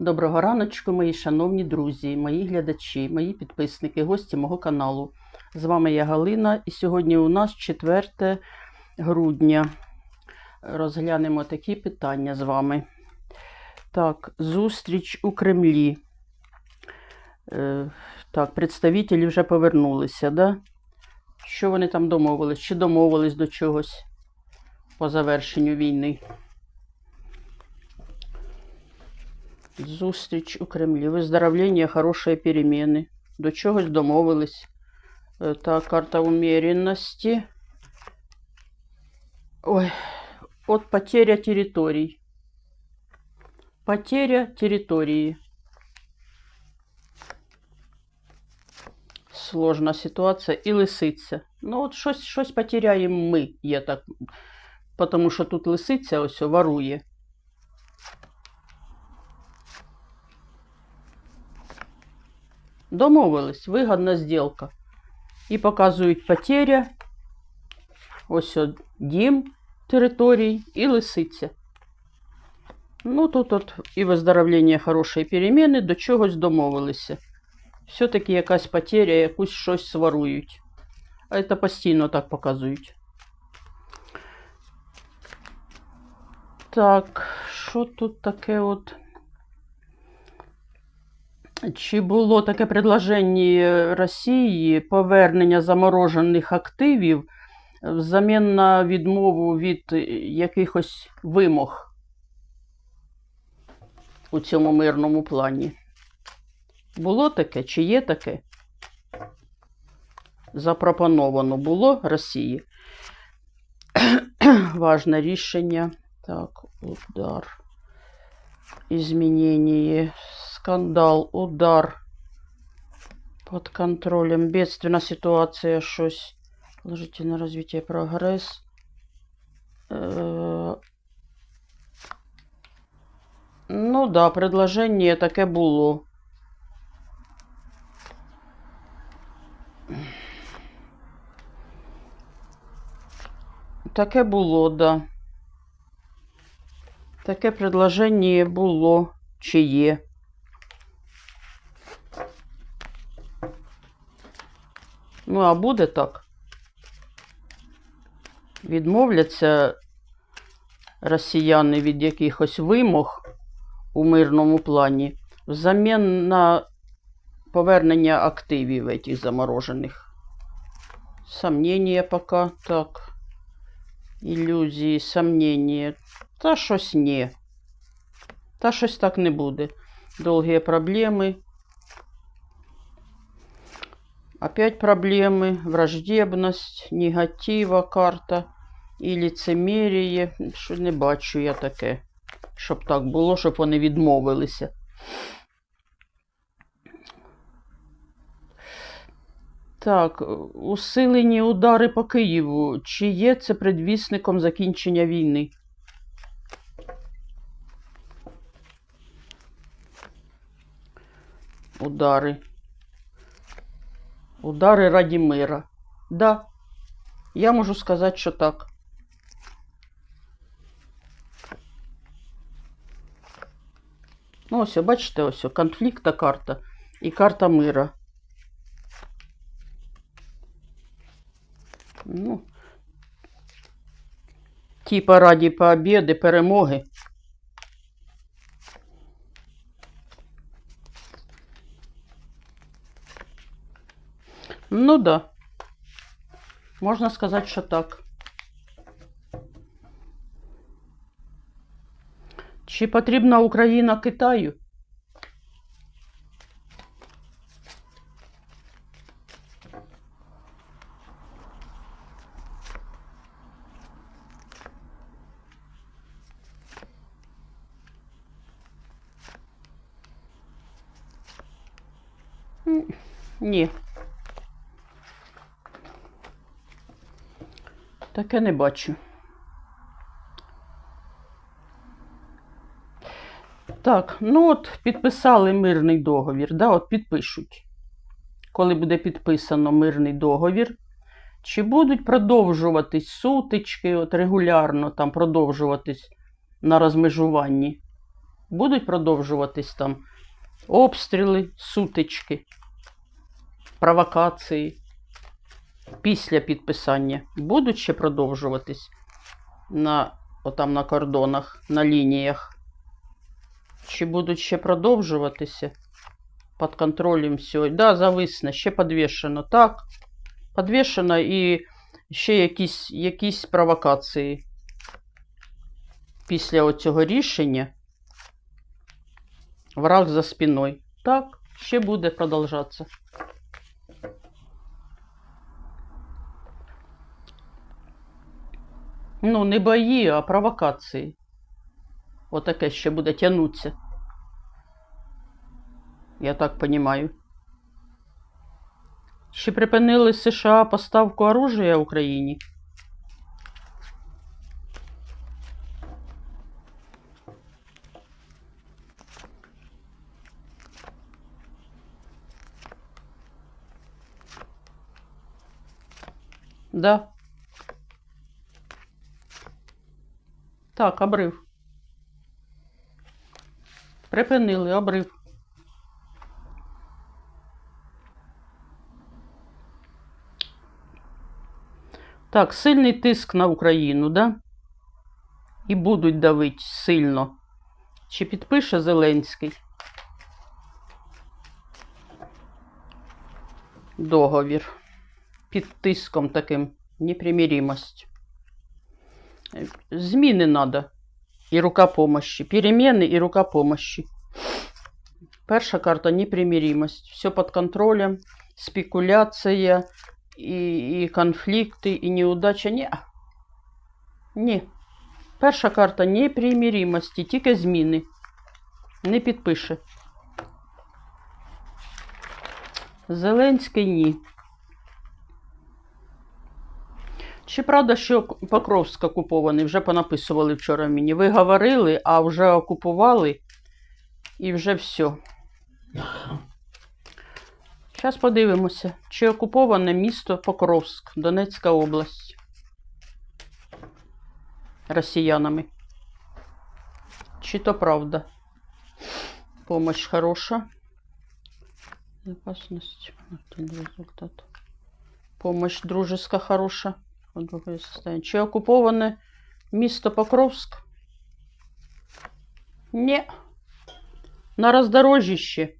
Доброго раночку, мої шановні друзі, мої глядачі, мої підписники, гості мого каналу. З вами я Галина, і сьогодні у нас 4 грудня. Розглянемо такі питання з вами. Так, зустріч у Кремлі. Е, так, представителі вже повернулися, да? Що вони там домовились? Чи домовились до чогось по завершенню війни? Зустріч у Кремлі. Виздоровлення, хороші переміни. До чогось домовились. Е, Так, карта умеренності. Ой, от потеря територій. Потеря території. Сложна ситуація. І лисиця. Ну, от щось, щось потеряємо ми, я так. Тому що тут лисиця ось ворує. Домовились, вигідна зділка. І показують потеря. Ось от дім територій і лисиця. Ну, тут от і виздоровлення хорошої переміни, до чогось домовилися. Все-таки якась потеря, якусь щось сварують. А це постійно так показують. Так, що тут таке от? Чи було таке предложення Росії повернення заморожених активів взамін на відмову від якихось вимог у цьому мирному плані? Було таке чи є таке? Запропоновано було Росії. Важне рішення. Так, удар. Изменение, скандал, удар под контролем, бедственна ситуація, щось. Положительне розвиття, прогрес. Е, Ну да, предложення таке було. Таке було, да. Таке предложення було чи є. Ну, а буде так. Відмовляться росіяни від якихось вимог у мирному плані взамін на повернення активів этих заморожених. Сомнення пока так. Ілюзії, сомнення. Та щось ні. Та щось так не буде. Довгі проблеми. Опять проблеми, враждебність, негатива карта і лицемір'я. Що не бачу я таке. Щоб так було, щоб вони відмовилися. Так, усилені удари по Києву. Чи є це предвісником закінчення війни? Удари. Удари раді мира. Да. Я можу сказати, що так. Ну, ось, бачите, ось конфлікта карта і карта мира. Ну, типа раді победи, перемоги. Да. Можна сказати, що так. Чи потрібна Україна Китаю? Ні. Таке не бачу. Так, ну от підписали мирний договір, да, от підпишуть. Коли буде підписано мирний договір, чи будуть продовжуватись сутички, от регулярно там продовжуватись на розмежуванні? Будуть продовжуватись там обстріли, сутички, провокації після підписання. Будуть ще продовжуватись на, отам на кордонах, на лініях. Чи будуть ще продовжуватися під контролем все? Да, зависне, ще підвішено. Так, підвішено і ще якісь, якісь провокації після цього рішення. Враг за спиною. Так, ще буде продовжатися. Ну, не бої, а провокації. Отаке ще буде тягнутися. Я так розумію. Чи припинили США поставку оружия Україні? Да. Так, обрив. Припинили обрив. Так, сильний тиск на Україну, да? І будуть давити сильно. Чи підпише Зеленський? Договір. Під тиском таким непримиримость. Зміни надо. І рука помощи. Переміни і рука помощи. Перша карта непримиримость. Все під контролем, спекуляція, і, і конфлікти, і неудача. Ні. Ні. Перша карта непримиримості, тільки зміни. Не підпише. Зеленський ні. Чи правда, що Покровськ окупований? Вже понаписували вчора мені. Ви говорили, а вже окупували і вже все. Зараз подивимося, чи окуповане місто Покровськ, Донецька область росіянами. Чи то правда? Помощь хороша. Безопасность. результат. Помощь дружеска хороша. Друге состояние. Чи окуповане місто Покровськ? Ні. На роздорожище.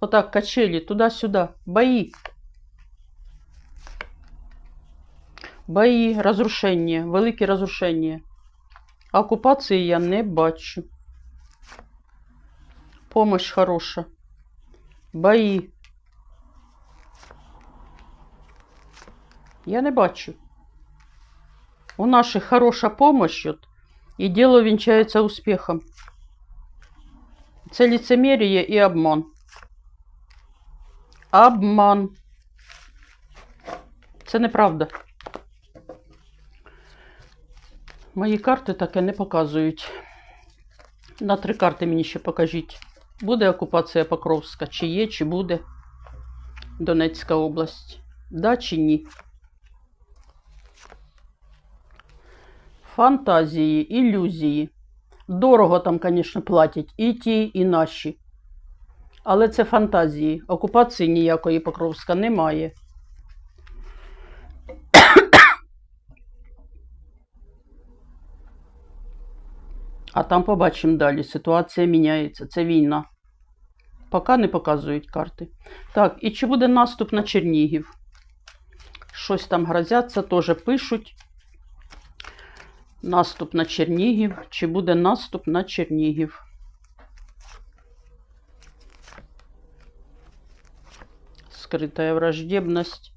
Отак, качелі, туди-сюди. Бої. Бої, розрушення, великі розрушення. Окупації я не бачу. Помощь хороша. Бої. Я не бачу. У наших хороша помощь, от, і діло вінчається успіхом. Це лицемір'я і обман. Обман. Це неправда. Мої карти таке не показують. На три карти мені ще покажіть. Буде окупація Покровська? Чи є, чи буде Донецька область? Да чи ні? Фантазії, ілюзії. Дорого там, звісно, платять і ті, і наші. Але це фантазії. Окупації ніякої Покровська немає. А там побачимо далі. Ситуація міняється. Це війна. Поки не показують карти. Так, і чи буде наступ на Чернігів? Щось там грозяться, теж пишуть. Наступ на Чернігів. Чи буде наступ на Чернігів? Скрытая враждебность.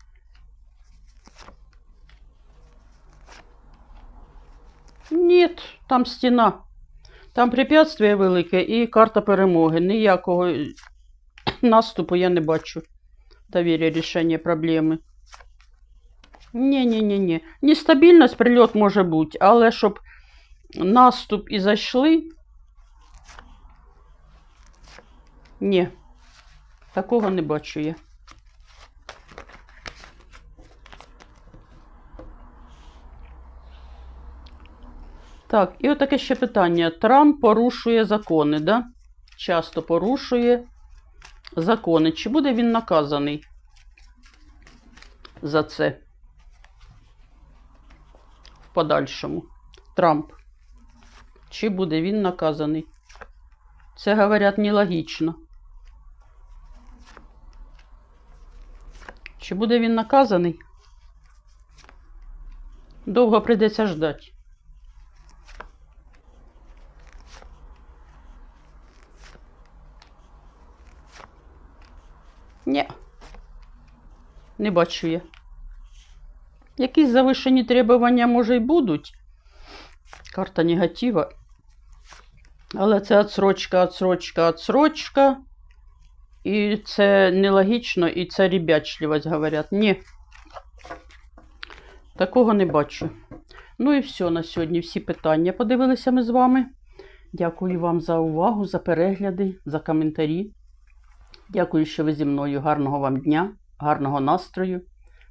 Нет, там стіна. Там препятствие велике і карта перемоги. Ніякого наступу я не бачу. Довір'я рішення проблеми. Ні-ні-ні-ні. Нестабільність, прильот може бути, але щоб наступ і зайшли. Ні. Такого не бачу я. Так, і отаке ще питання. Трамп порушує закони, да? Часто порушує закони. Чи буде він наказаний за це подальшому? Трамп. Чи буде він наказаний? Це, говорять, нелогічно. Чи буде він наказаний? Довго прийдеться ждати. Ні. Не бачу я. Якісь завишені требування, може, й будуть. Карта негатива. Але це отсрочка, отсрочка, отсрочка. І це нелогічно, і це ребячливість, говорять. Ні. Такого не бачу. Ну і все на сьогодні. Всі питання подивилися ми з вами. Дякую вам за увагу, за перегляди, за коментарі. Дякую, що ви зі мною. Гарного вам дня, гарного настрою.